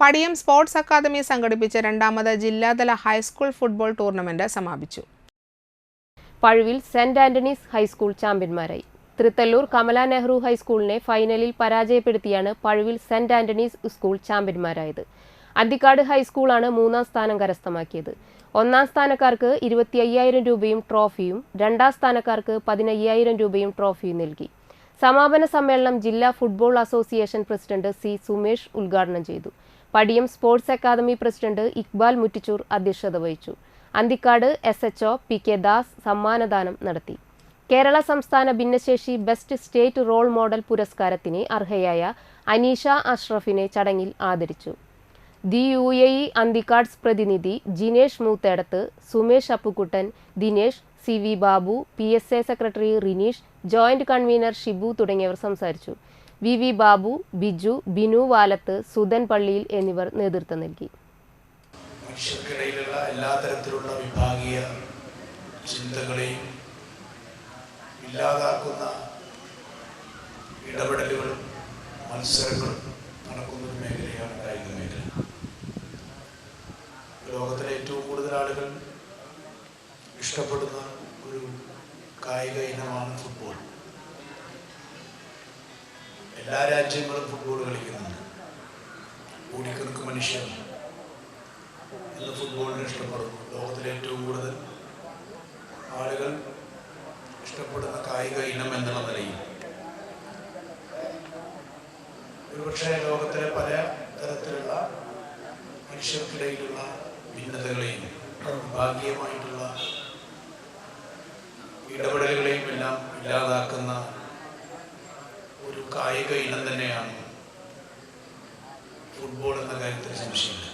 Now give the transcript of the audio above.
Padiyam sports academy സംഘടിപ്പിച്ച രണ്ടാമത് ജില്ലാതല ഹൈസ്കൂൾ ഫുട്ബോൾ ടൂർണമെന്റ് സമാപിച്ചു. Pazhuvil saint Antony's high school ചാമ്പ്യന്മാരായി. Thrithallur Kamala Nehru ഹൈസ്കൂളിനെ ഫൈനലിൽ പരാജയപ്പെടുത്തിയാണ് പഴുവിൽ സെന്റ് ആന്റണീസ് സ്കൂൾ ചാമ്പ്യന്മാരായത്. അന്തിക്കാട് ഹൈസ്കൂളാണ് മൂന്നാം സ്ഥാനം കരസ്ഥമാക്കിയത്. ഒന്നാം സ്ഥാനക്കാർക്ക് ഇരുപത്തി അയ്യായിരം രൂപയും ട്രോഫിയും രണ്ടാം സ്ഥാനക്കാർക്ക് പതിനയ്യായിരം രൂപയും ട്രോഫിയും നൽകി. സമാപന സമ്മേളനം ജില്ലാ football association president C Sumesh ഉദ്ഘാടനം ചെയ്തു. Padiyam sports academy president Iqbal Muttichur അധ്യക്ഷത വഹിച്ചു. Anthikad S H O P K Das സമ്മാനദാനം നടത്തി. കേരള സംസ്ഥാന ഭിന്നശേഷി ബെസ്റ്റ് സ്റ്റേറ്റ് റോൾ മോഡൽ പുരസ്കാരത്തിന് അർഹയായ അനീഷ അഷ്റഫിനെ ചടങ്ങിൽ ആദരിച്ചു. The U A E Anthikad's പ്രതിനിധി Jinesh Moothedath Sumesh Appukuttan Dinesh C V Babu P S A secretary Rineesh joint convener Shibu തുടങ്ങിയവർ സംസാരിച്ചു. വി വി ബാബു ബിജു ബിനു വാലത്ത് സുധൻ പള്ളിയിൽ എന്നിവർ നേതൃത്വം നൽകി. മനുഷ്യർക്കിടയിലുള്ള എല്ലാ തരത്തിലുള്ള വിഭാഗീയ ചിന്തകളെയും ഇല്ലാതാക്കുന്ന ഇടപെടലുകളും മത്സരങ്ങളും നടക്കുന്ന ഒരു മേഖലയാണ് കായിക മേഖല. ലോകത്തിലെ ഏറ്റവും കൂടുതൽ ആളുകൾ ഇഷ്ടപ്പെടുന്ന ഒരു കായിക ഇനമാണ് ഫുട്ബോൾ. എല്ലാ രാജ്യങ്ങളും ഫുട്ബോൾ കളിക്കുന്നുണ്ട്. കോടിക്കണക്ക് മനുഷ്യർ ഇന്ന് ഫുട്ബോളിനെ ഇഷ്ടപ്പെടുന്നു. ലോകത്തിലെ ഏറ്റവും കൂടുതൽ ആളുകൾ ഇഷ്ടപ്പെടുന്ന കായിക ഇനം എന്നുള്ള നിലയിൽ. ഒരുപക്ഷെ ലോകത്തിലെ പല തരത്തിലുള്ള മനുഷ്യർക്കിടയിലുള്ള ഭിന്നതകളെയും ഭാഗികമായിട്ടുള്ള ഇടപെടലുകളെയും എല്ലാം ഇല്ലാതാക്കുന്ന കായിക ഇനം തന്നെയാണ്. ഫുട്ബോൾ എന്ന കാര്യത്തിൽ സംശയമില്ല.